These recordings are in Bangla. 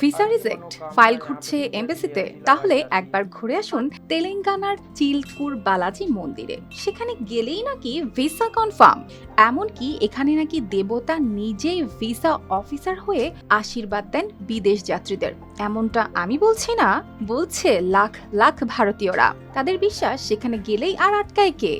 ভিসা রিজেক্ট ফাইল ঘুরছে এমবেসিতে তাহলে একবার ঘুরে আসুন তেলেঙ্গানার চিলকুর বালাজি মন্দিরে। সেখানে গেলেই নাকি ভিসা কনফার্ম এমনকি এখানে নাকি দেবতা নিজেই ভিসা অফিসার হয়ে আশীর্বাদ দেন বিদেশ যাত্রীদের। এমনটা আমি বলছি না, বলছে লাখ লাখ ভারতীয়রা। তাদের বিশ্বাস সেখানে গেলেই আর আটকায় কে?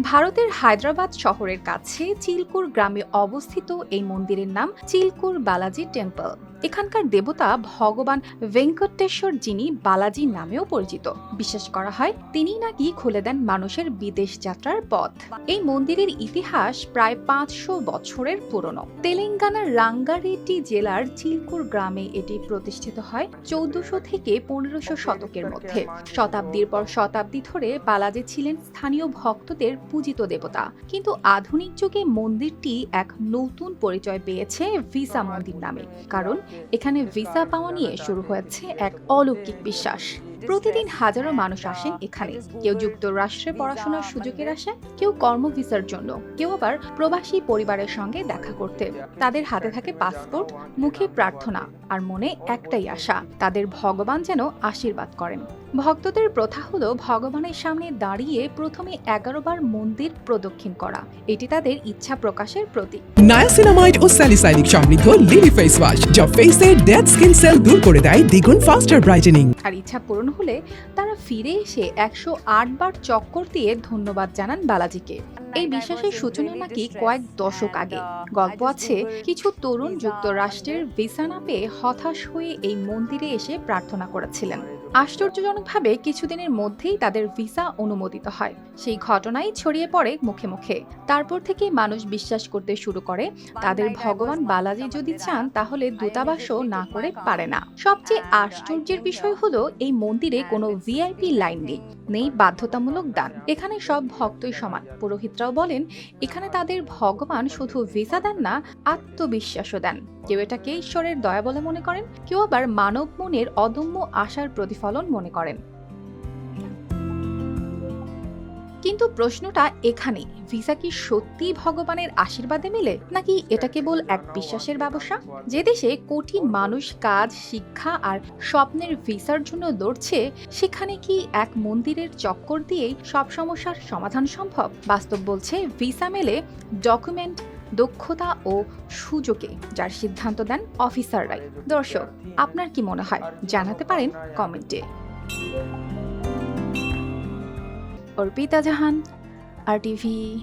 ভারতের হায়দ্রাবাদ শহরের কাছে চিলকুর গ্রামে অবস্থিত এই মন্দিরের নাম চিলকুর বালাজি টেম্পল। এখানকার দেবতা ভগবান ভেঙ্কটেশ্বর যিনি বালাজি নামেও পরিচিত। বিশ্বাস করা হয় তিনি নাকি খুলে দেন মানুষের বিদেশ যাত্রার পথ। এই মন্দিরের ইতিহাস প্রায় পাঁচশো বছরের পুরনো। তেলেঙ্গানার রাঙ্গারেড্ডি জেলার চিলকুর গ্রামে এটি প্রতিষ্ঠিত হয় চৌদ্দশো থেকে পনেরোশো শতকের মধ্যে। শতাব্দীর পর শতাব্দী ধরে বালাজি ছিলেন স্থানীয় ভক্তদের পূজিত দেবতা। কিন্তু আধুনিক যুগে মন্দিরটি এক নতুন পরিচয় পেয়েছে ভিসা মন্দির নামে। কারণ এখানে ভিসা পাওয়া নিয়ে শুরু হয়েছে এক অলৌকিক বিশ্বাস। প্রতিদিন হাজারো মানুষ আসেন এখানে। কেউ যুক্তরাষ্ট্রে পড়াশোনার সুযোগের আসে কেউ কর্ম ভিসার জন্য। কেউ আবার প্রবাসী পরিবারের সঙ্গে দেখা করতে। তাদের হাতে থাকে পাসপোর্ট, মুখে প্রার্থনা আর মনে একটাই আশা, তাদের ভগবান যেন আশীর্বাদ করেন। ভক্তদের প্রথা হলো ভগবানের সামনে দাঁড়িয়ে প্রথমে এগারো বার মন্দির প্রদক্ষিণ করা। এটি তাদের ইচ্ছা প্রকাশের প্রতীক। নায়াসিনামাইড ও স্যালিসাইলিক সমৃদ্ধ লিলি ফেস ওয়াশ যা ফেসের ডেড স্কিন সেল দূর করে দেয় দ্বিগুণ ফাস্টার ব্রাইটেনিং আর ইচ্ছা পূরণ হলে তারা ফিরে এসে একশো আট বার চক্কর দিয়ে ধন্যবাদ জানান বালাজিকে। এই বিশ্বাসের সূচনা নাকি কয়েক দশক আগে। গল্প আছে কিছু তরুণ যুক্তরাষ্ট্রের ভিসা না পেয়ে হতাশ হয়ে এই মন্দিরে এসে প্রার্থনা করেছিলেন। আশ্চর্যজনকভাবে কিছুদিনের মধ্যেই তাদের ভিসা অনুমোদিত হয়। সেই ঘটনাই ছড়িয়ে পড়ে মুখে মুখে। তারপর থেকে মানুষ বিশ্বাস করতে শুরু করে, তাদের ভগবান বালাজি যদি চান তাহলে দূতাবাসও না করে পারে না। সবচেয়ে আশ্চর্যের বিষয় হলো এই মন্দিরে কোনো ভিআইপি লাইন নেই নেই বাধ্যতামূলক দান। এখানে সব ভক্তই সমান। পুরোহিতরাও বলেন, এখানে তাদের ভগবান শুধু ভিসা দেন না, আত্মবিশ্বাসও দেন। কেউ এটাকে ঈশ্বরের দয়া বলে মনে করেন, কেউ আবার মানব মনের অদম্য আশার প্রতিফলন মনে করেন। কিন্তু প্রশ্নটা এখানে ভিসা কি সত্যি ভগবানের আশীর্বাদে মিলে, নাকি এটা কেবল এক বিশ্বাসের ব্যবসা? যে দেশে কোটি মানুষ কাজ, শিক্ষা আর স্বপ্নের ভিসার জন্য লড়ছে, সেখানে কি এক মন্দিরের চক্কর দিয়েই সব সমস্যার সমাধান সম্ভব? বাস্তব বলছে, ভিসা মেলে ডকুমেন্ট দক্ষতা ও সুযোগে যার সিদ্ধান্ত দেন অফিসাররাই। দর্শক, আপনার কি মনে হয়? জানাতে পারেন কমেন্টে। অর্পিতা জাহান, আর টিভি